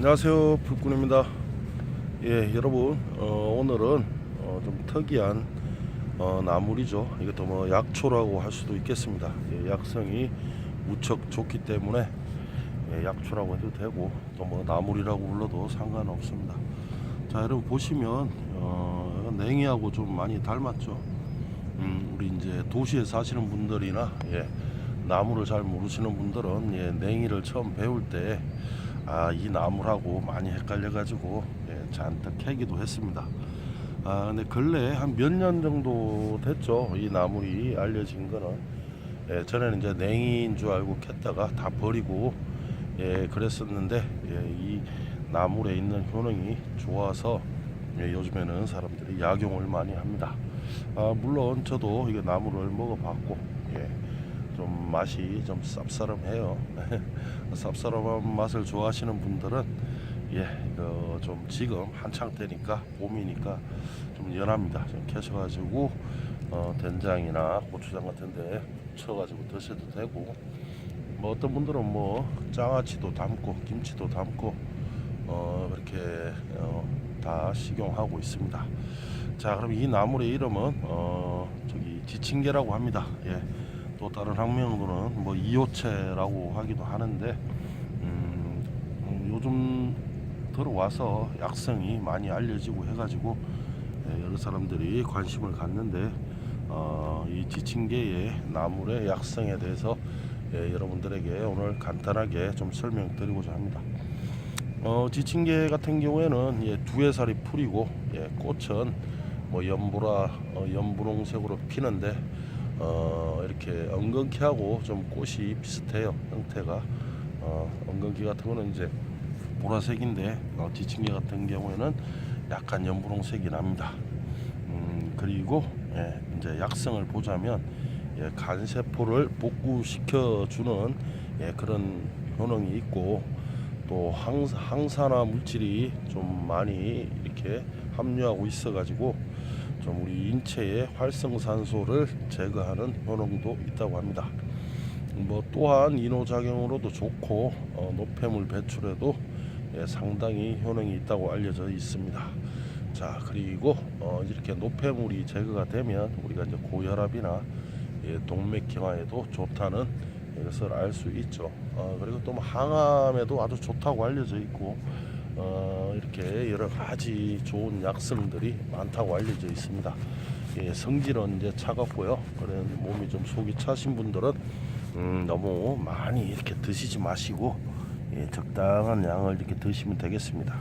안녕하세요. 불꾼입니다. 예 여러분 어, 오늘은 어, 좀 특이한 어, 나물이죠. 이것도 뭐 약초라고 할 수도 있겠습니다. 예, 약성이 무척 좋기 때문에 예, 약초라고 해도 되고 또 뭐 나물이라고 불러도 상관없습니다. 자 여러분 보시면 어, 냉이하고 좀 많이 닮았죠? 음, 우리 이제 도시에 사시는 분들이나 예, 나무를 잘 모르시는 분들은 예, 냉이를 처음 배울 때 아, 이 나무라고 많이 헷갈려가지고 예, 잔뜩 캐기도 했습니다. 아, 근데 근래 한 몇 년 정도 됐죠. 이 나물이 알려진 거는 예, 전에는 이제 냉이인 줄 알고 캤다가 다 버리고 예, 그랬었는데 예, 이 나물에 있는 효능이 좋아서 예, 요즘에는 사람들이 약용을 많이 합니다. 아, 물론 저도 이게 나물을 먹어봤고 예, 좀 맛이 좀 쌉싸름해요. 쌉싸름한 맛을 좋아하시는 분들은 예, 이거 좀 지금 한창 때니까 봄이니까 좀 연합니다. 좀 캐셔가지고 어, 된장이나 고추장 같은데 쳐가지고 드셔도 되고 뭐 어떤 분들은 뭐 장아찌도 담고 김치도 담고 어, 이렇게 어, 다 식용하고 있습니다. 자, 그럼 이 나물의 이름은 어, 저기 지친개라고 합니다. 예. 또 다른 학명으로는 뭐 이호채라고 하기도 하는데 음, 음, 요즘 들어와서 약성이 많이 알려지고 해가지고 예, 여러 사람들이 관심을 갖는데 어, 이 지친개의 나물의 약성에 대해서 예, 여러분들에게 오늘 간단하게 좀 설명드리고자 합니다. 어, 지친개 같은 경우에는 예, 두해 살이 풀이고 예, 꽃은 뭐 연보라 어, 연분홍색으로 피는데 어, 이렇게 엉겅퀴하고 좀 꽃이 비슷해요 형태가 어, 엉겅퀴 같은 거는 이제 보라색인데 어, 지친개 같은 경우에는 약간 연분홍색이 납니다. 음, 그리고 예, 이제 약성을 보자면 예, 간 세포를 복구시켜 주는 예, 그런 효능이 있고 또 항, 항산화 물질이 좀 많이 이렇게 함유하고 있어 가지고 좀 우리 인체의 활성산소를 제거하는 효능도 있다고 합니다. 뭐 또한 이노작용으로도 좋고 어, 노폐물 배출에도 예, 상당히 효능이 있다고 알려져 있습니다. 자 그리고 어, 이렇게 노폐물이 제거가 되면 우리가 이제 고혈압이나 예, 동맥경화에도 좋다는 것을 알 수 있죠. 어, 그리고 또뭐 항암에도 아주 좋다고 알려져 있고 어, 이렇게 여러 가지 좋은 약성들이 많다고 알려져 있습니다. 예, 성질은 이제 차갑고요. 그런 몸이 좀 속이 차신 분들은 음, 너무 많이 이렇게 드시지 마시고 예, 적당한 양을 이렇게 드시면 되겠습니다.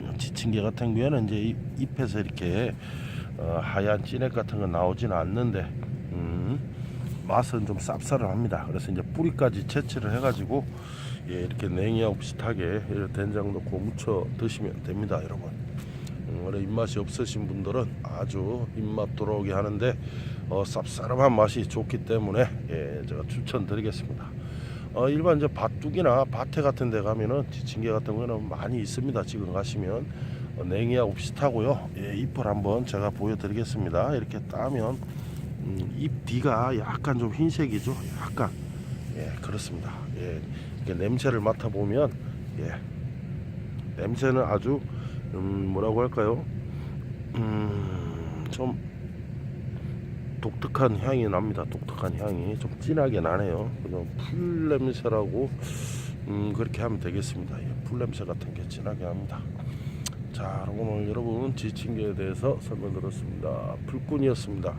음, 지친개 같은 경우에는 이제 잎, 잎에서 이렇게 어, 하얀 찐액 같은 건 나오지는 않는데 음, 맛은 좀 쌉싸름합니다. 그래서 이제 뿌리까지 채취를 해가지고 예, 이렇게 냉이하고 비슷하게 된장 넣고 무쳐 드시면 됩니다, 여러분. 음, 원래 입맛이 없으신 분들은 아주 입맛 돌아오게 하는데 어, 쌉싸름한 맛이 좋기 때문에 예, 제가 추천드리겠습니다. 어, 일반 이제 밭둑이나 밭에 같은 데 가면은 지친개 같은 거는 많이 있습니다. 지금 가시면 어, 냉이하고 비슷하고요. 예, 잎을 한번 제가 보여드리겠습니다. 이렇게 따면 음, 잎 뒤가 약간 좀 흰색이죠. 약간 예 그렇습니다. 예 냄새를 맡아 보면 예 냄새는 아주 음, 뭐라고 할까요? 음 좀 독특한 향이 납니다. 독특한 향이 좀 진하게 나네요. 그냥 풀 냄새라고 음, 그렇게 하면 되겠습니다. 예, 풀 냄새 같은 게 진하게 합니다. 자, 오늘 여러분 지친개에 대해서 설명드렸습니다. 풀꾼이었습니다.